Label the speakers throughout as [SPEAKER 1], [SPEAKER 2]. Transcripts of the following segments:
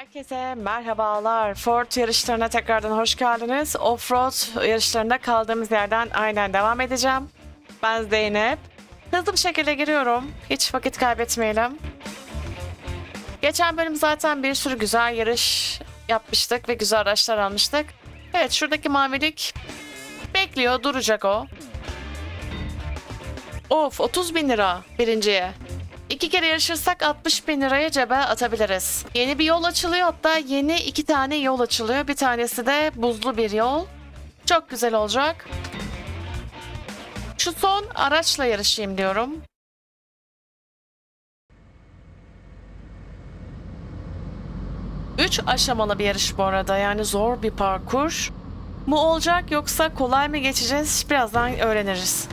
[SPEAKER 1] Herkese merhabalar. Ford yarışlarına tekrardan hoş geldiniz. Offroad yarışlarında kaldığımız yerden aynen devam edeceğim. Ben Zeynep. Hızlı bir şekilde giriyorum. Hiç vakit kaybetmeyelim. Geçen bölüm zaten bir sürü güzel yarış yapmıştık ve güzel araçlar almıştık. Evet şuradaki mavilik bekliyor duracak o. Of 30 bin lira birinciye. İki kere yarışırsak 60 bin liraya cebe atabiliriz. Yeni bir yol açılıyor hatta yeni iki tane yol açılıyor. Bir tanesi de buzlu bir yol. Çok güzel olacak. Şu son araçla yarışayım diyorum. Üç aşamalı bir yarış bu arada yani zor bir parkur. Mu olacak yoksa kolay mı geçeceğiz birazdan öğreniriz.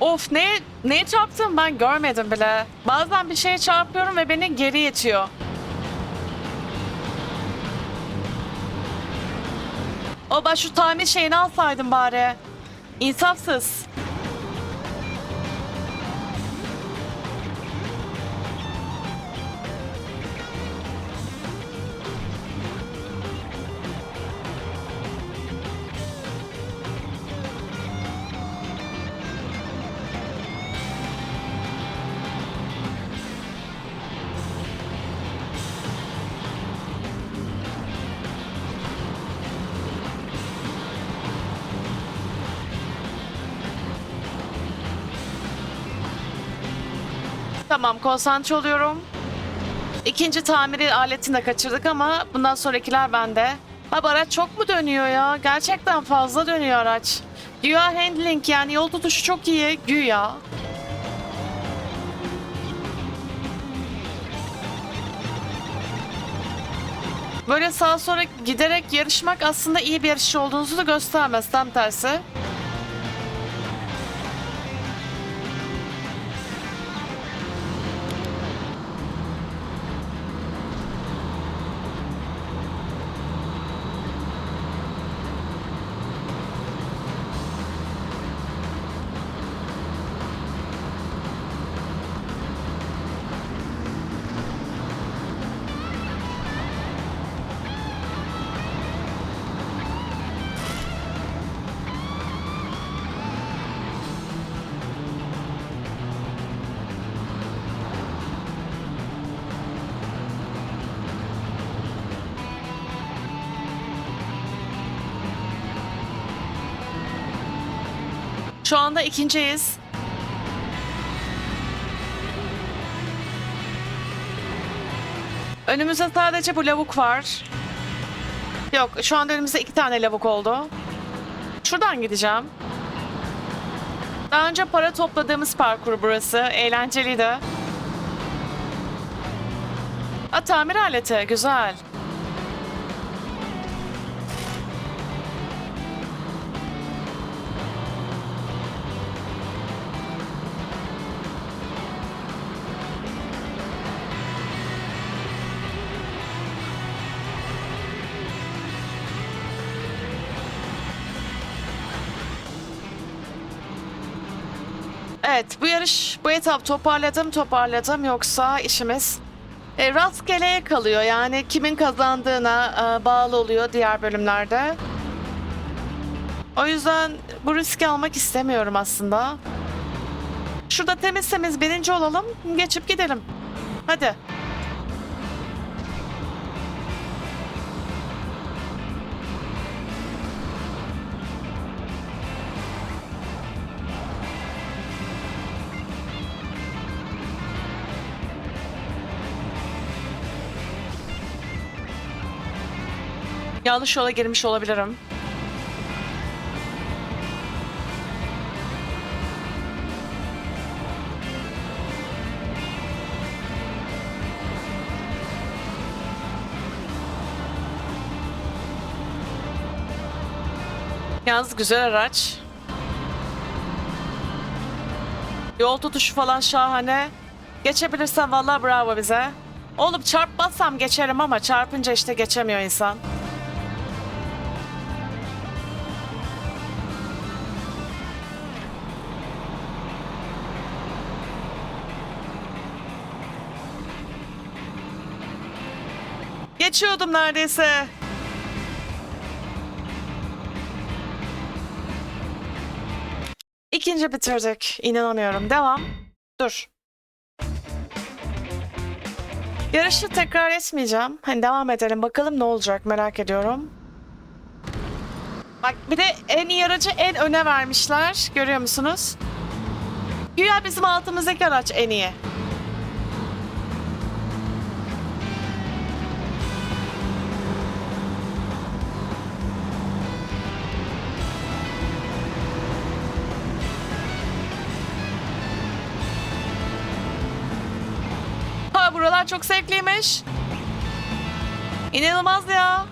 [SPEAKER 1] Of ne neye çarptım ben görmedim bile. Bazen bir şeye çarpıyorum ve beni geri itiyor. O ben şu tamir şeyini alsaydım bari. İnsafsız. Tamam konsantre oluyorum. İkinci tamiri aletini de kaçırdık ama bundan sonrakiler bende. Abi araç çok mu dönüyor ya? Gerçekten fazla dönüyor araç. Güya handling yani yol tutuşu çok iyi. Güya. Böyle sağa sonra giderek yarışmak aslında iyi bir yarışçı olduğunuzu da göstermez. Tam tersi. Şu anda ikinciyiz. Önümüzde sadece bu lavuk var. Yok şu anda önümüzde iki tane lavuk oldu. Şuradan gideceğim. Daha önce para topladığımız parkur burası. Eğlenceliydi. Aa, tamir aleti. Güzel. Evet bu yarış bu etap toparladım toparladım yoksa işimiz e, rastgeleye kalıyor. Yani kimin kazandığına e, bağlı oluyor diğer bölümlerde. O yüzden bu riski almak istemiyorum aslında. Şurada temiz temiz birinci olalım geçip gidelim. Hadi. Yanlış yola girmiş olabilirim. Yalnız güzel araç. Yol tutuşu falan şahane. Geçebilirsen vallahi bravo bize. Oğlum çarpmazsam geçerim ama çarpınca işte geçemiyor insan. Geçiyordum neredeyse. İkinci bitirdik. İnanamıyorum. Devam. Dur. Yarışı tekrar etmeyeceğim. Hani devam edelim. Bakalım ne olacak merak ediyorum. Bak bir de en iyi aracı en öne vermişler. Görüyor musunuz? Güya bizim altımızdaki araç en iyi. Çok zevkliymiş. İnanılmaz ya.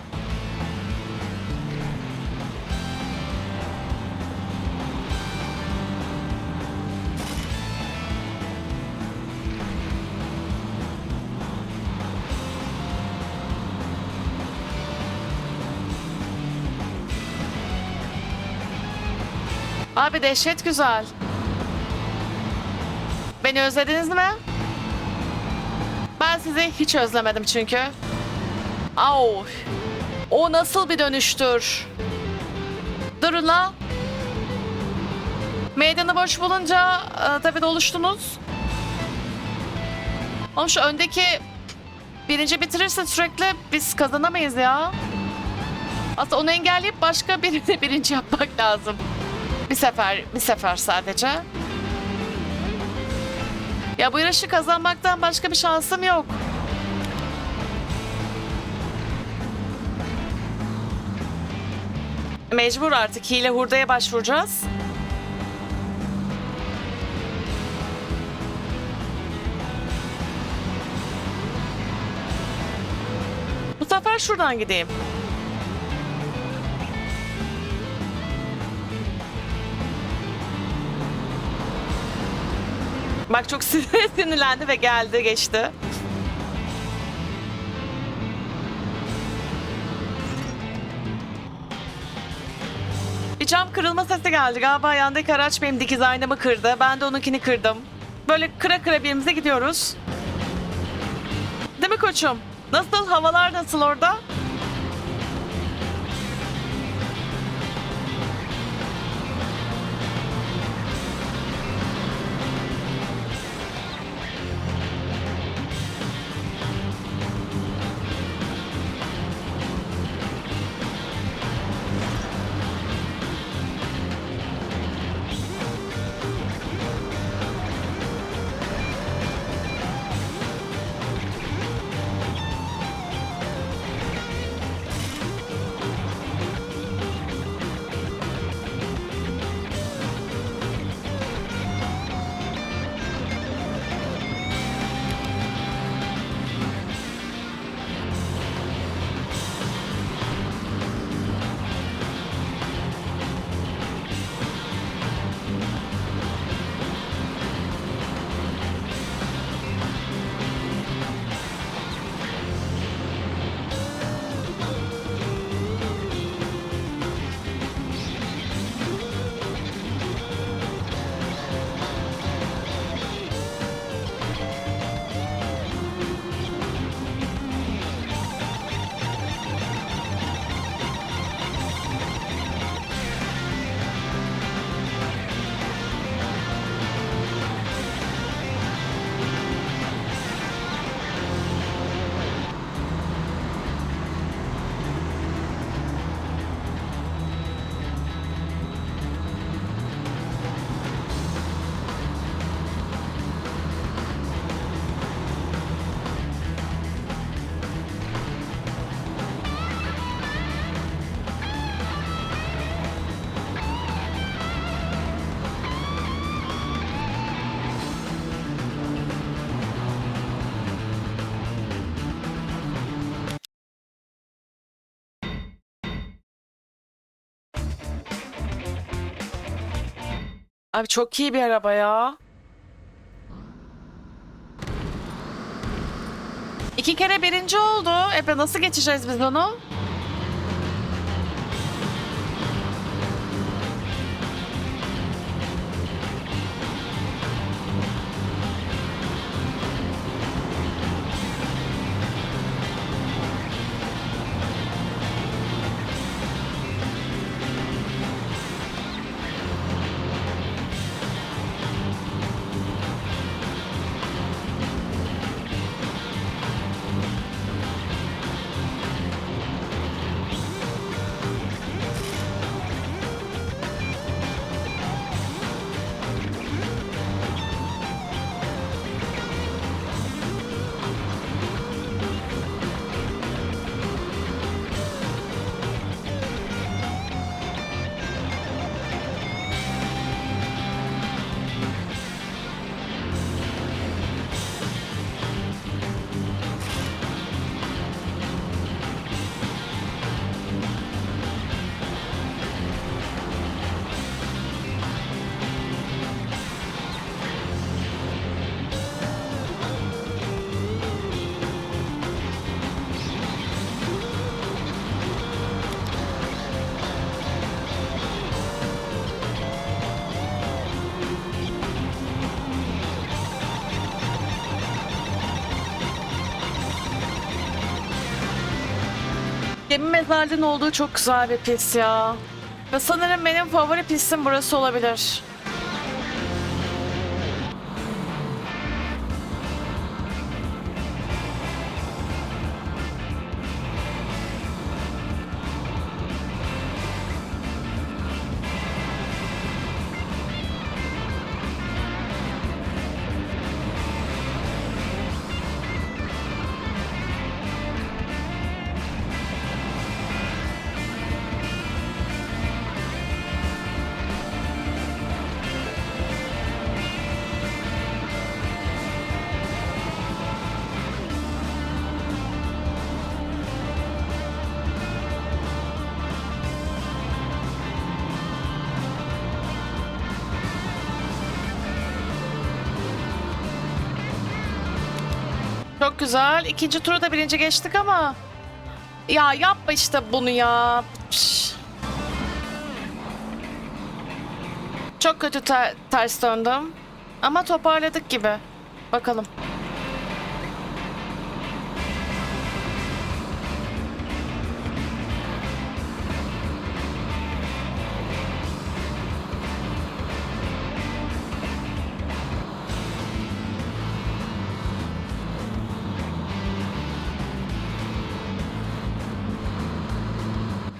[SPEAKER 1] Abi dehşet güzel. Beni özlediniz mi? Sizi hiç özlemedim çünkü. Au. O nasıl bir dönüştür? Durun la. Meydanı boş bulunca e, tabii doluştunuz. Oğlum şu öndeki birinci bitirirse sürekli biz kazanamayız ya. Aslında onu engelleyip başka birini birinci yapmak lazım. Bir sefer, bir sefer sadece. Ya bu yarışı kazanmaktan başka bir şansım yok. Mecbur artık hile hurdaya başvuracağız. Bu sefer şuradan gideyim. Bak çok sinir- sinirlendi ve geldi geçti. Bir cam kırılma sesi geldi. Galiba yandaki araç benim dikiz aynamı kırdı. Ben de onunkini kırdım. Böyle kıra kıra birimize gidiyoruz. Değil mi koçum? Nasıl? Havalar nasıl orada? Abi çok iyi bir araba ya. İki kere birinci oldu. Epe nasıl geçeceğiz biz onu? Gemi mezarlığın olduğu çok güzel bir pist ya. Ve sanırım benim favori pistim burası olabilir. Çok güzel. İkinci tura da birinci geçtik ama... Ya yapma işte bunu ya. Pş. Çok kötü ter- ters döndüm. Ama toparladık gibi. Bakalım.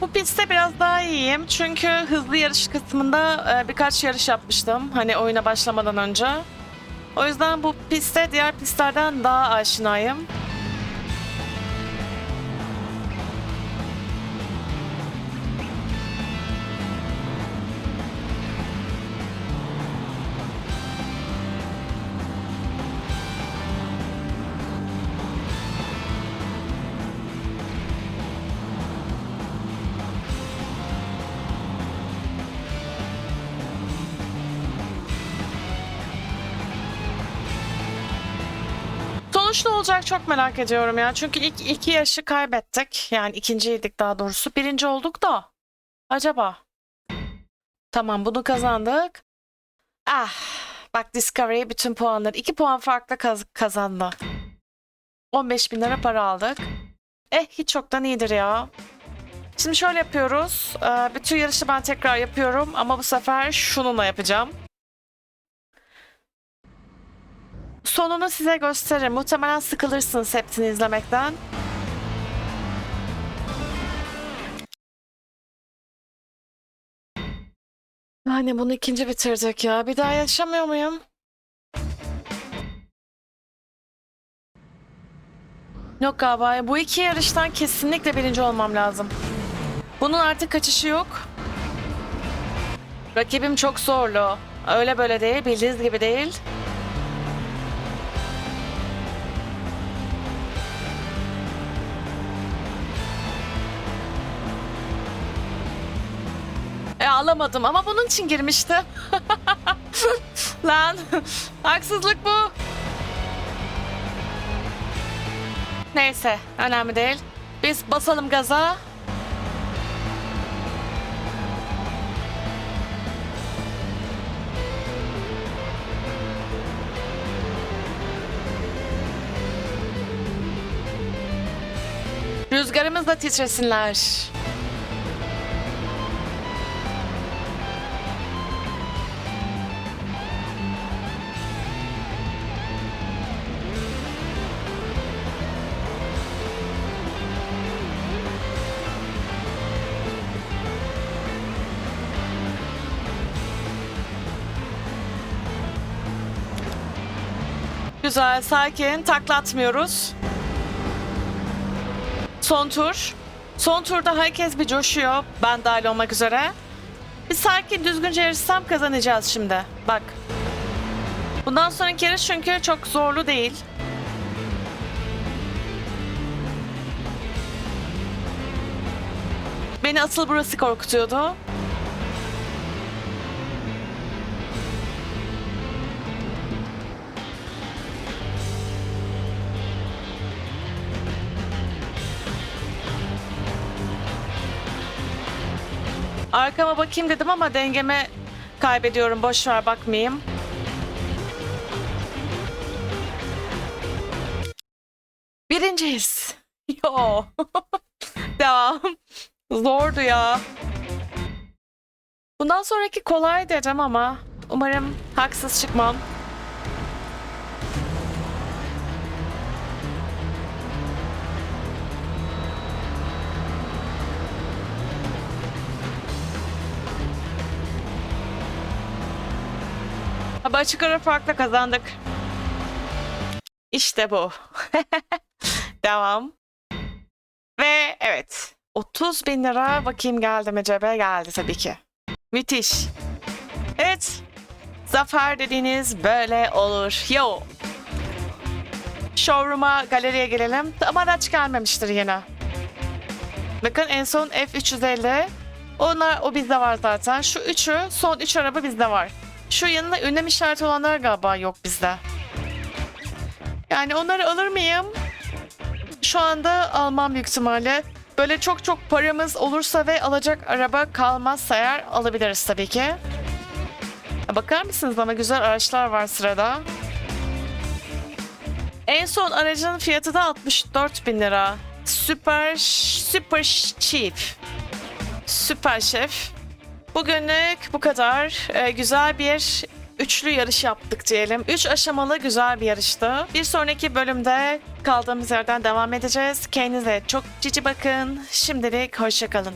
[SPEAKER 1] Bu pistte biraz daha iyiyim. Çünkü hızlı yarış kısmında e, birkaç yarış yapmıştım. Hani oyuna başlamadan önce. O yüzden bu pistte diğer pistlerden daha aşinayım. Sonuç ne olacak çok merak ediyorum ya. Çünkü ilk iki yarışı kaybettik. Yani ikinciydik daha doğrusu. Birinci olduk da. Acaba? Tamam bunu kazandık. Ah bak Discovery bütün puanları. iki puan farklı kaz- kazandı. 15 bin lira para aldık. Eh hiç çoktan iyidir ya. Şimdi şöyle yapıyoruz. Ee, bütün yarışı ben tekrar yapıyorum ama bu sefer şununla yapacağım. Sonunu size gösteririm. Muhtemelen sıkılırsınız hepsini izlemekten. Yani bunu ikinci bitirdik ya. Bir daha yaşamıyor muyum? Yok galiba. Bu iki yarıştan kesinlikle birinci olmam lazım. Bunun artık kaçışı yok. Rakibim çok zorlu. Öyle böyle değil, bildiğiniz gibi değil. Alamadım ama bunun için girmişti. Lan haksızlık bu. Neyse önemli değil. Biz basalım gaza. Rüzgarımız da titresinler. Güzel, sakin, taklatmıyoruz. Son tur. Son turda herkes bir coşuyor. Ben dahil olmak üzere. Bir sakin, düzgünce yarışsam kazanacağız şimdi. Bak. Bundan sonraki yarış çünkü çok zorlu değil. Beni asıl burası korkutuyordu. Arkama bakayım dedim ama dengemi kaybediyorum. Boş ver bakmayayım. Birinciyiz. Yo. Devam. Zordu ya. Bundan sonraki kolay dedim ama umarım haksız çıkmam. Ama açık ara farkla kazandık. İşte bu. Devam. Ve evet. 30 bin lira bakayım geldi mi cebe? Geldi tabii ki. Müthiş. Evet. Zafer dediğiniz böyle olur. Yo. Showroom'a, galeriye gelelim. Ama araç gelmemiştir yine. Bakın en son F350. Onlar, o bizde var zaten. Şu üçü, son üç araba bizde var. Şu yanında ünlem işareti olanlar galiba yok bizde. Yani onları alır mıyım? Şu anda almam büyük ihtimalle. Böyle çok çok paramız olursa ve alacak araba kalmazsa eğer alabiliriz tabii ki. Bakar mısınız ama güzel araçlar var sırada. En son aracın fiyatı da 64 bin lira. Süper, süper cheap. Süper şef. Bugünlük bu kadar. Ee, güzel bir üçlü yarış yaptık diyelim. Üç aşamalı güzel bir yarıştı. Bir sonraki bölümde kaldığımız yerden devam edeceğiz. Kendinize çok cici bakın. Şimdilik hoşçakalın.